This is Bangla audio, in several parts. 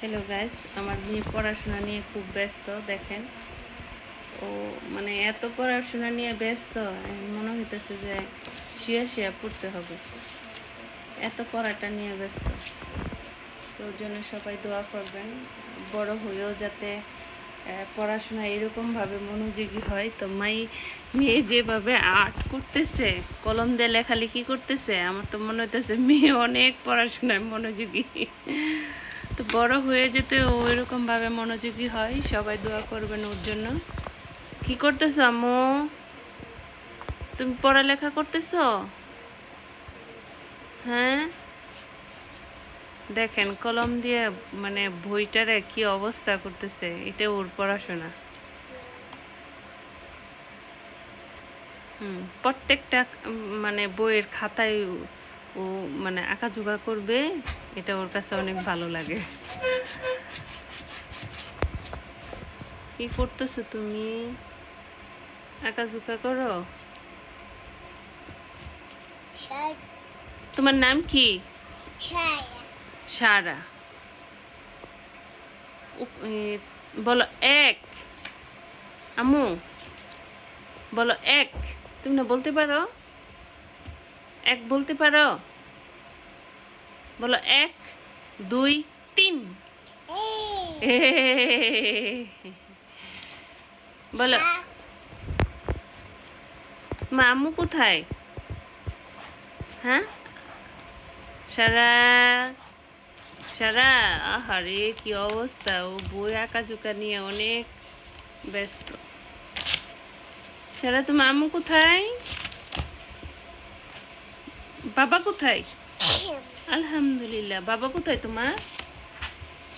হ্যালো গাইস আমার মেয়ে পড়াশোনা নিয়ে খুব ব্যস্ত, দেখেন। ও মানে এত পড়াশোনা নিয়ে ব্যস্ত মনে হইতেছে যে শুয়ে শুয়ে পড়তে হবে। এত পড়াটা নিয়ে ব্যস্ত। ওর জন্য সবাই দোয়া করবেন, বড় হয়েও যাতে পড়াশোনা এরকমভাবে মনোযোগী হয়। তো মাই, মেয়ে যেভাবে আর্ট করতেছে, কলম দিয়ে লেখালেখি করতেছে, আমার তো মনে হইতেছে মেয়ে অনেক পড়াশোনায় মনোযোগী। তো বড় হয়ে যেতে ও এরকম ভাবে মনোযোগী হয়, সবাই দোয়া করবেন ওর জন্য। কি করতেছো আম্মু? তুমি পড়ালেখা করতেছো? হ্যাঁ? দেখেন, কলম দিয়ে মানে বইটারে কি অবস্থা করতেছে, এটা ওর পড়াশোনা। হুম, প্রত্যেকটা মানে বইয়ের খাতায় ও- মানে আঁকাঝোঁকা করবে এটা ওর কাছে অনেক ভালো লাগে। কি করতেছো তুমি? আঁকা আঁকাঝোঁকা করো? তোমার নাম কি? সারা। বলো এক। আমু বলো এক। তুমি না বলতে পারো? এক বলতে পারো? বলো এক, দুই, তিন। বলো। মা আম্মু কোথায়? হ্যাঁ? সারা সারা, আহারে, কি অবস্থা? ও বই আঁকাঝোঁকা নিয়ে অনেক ব্যস্ত। সারা তোমার আম্মু কোথায়? বাবা কোথায়? আলহামদুলিল্লাহ। বাবা কোথায় তোমার?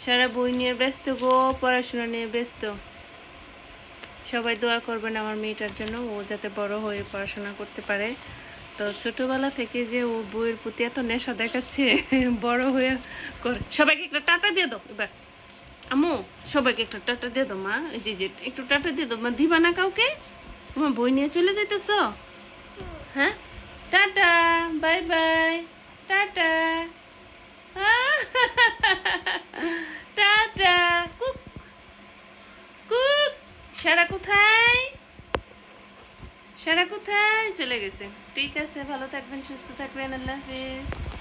সারা বই নিয়ে ব্যস্ত গো, পড়াশোনা নিয়ে ব্যস্ত। সবাই দোয়া করবেন আমার মেয়েটার জন্য, ও যাতে বড় হয়ে পড়াশোনা করতে পারে। তো ছোটবেলা থেকে যে ও বইয়ের প্রতি এত নেশা দেখাচ্ছে, বড় হয়ে করে সবাইকে একটা টাটা দিয়ে দাও এবার। আম্মু, সবাইকে একটা টাটা দিয়ে দাও, মা। যে যে, একটু টাটা দিয়ে দাও। মা, দিবা না কাউকে? তোমার বই নিয়ে চলে যাইতেছ? হ্যাঁ? Tata, bye bye, tata. Tata, cook কুক। সারা কোথায়? সারা কোথায়? চলে গেছে। ঠিক আছে, ভালো থাকবেন, সুস্থ থাকবেন, আল্লাহ হাফিজ।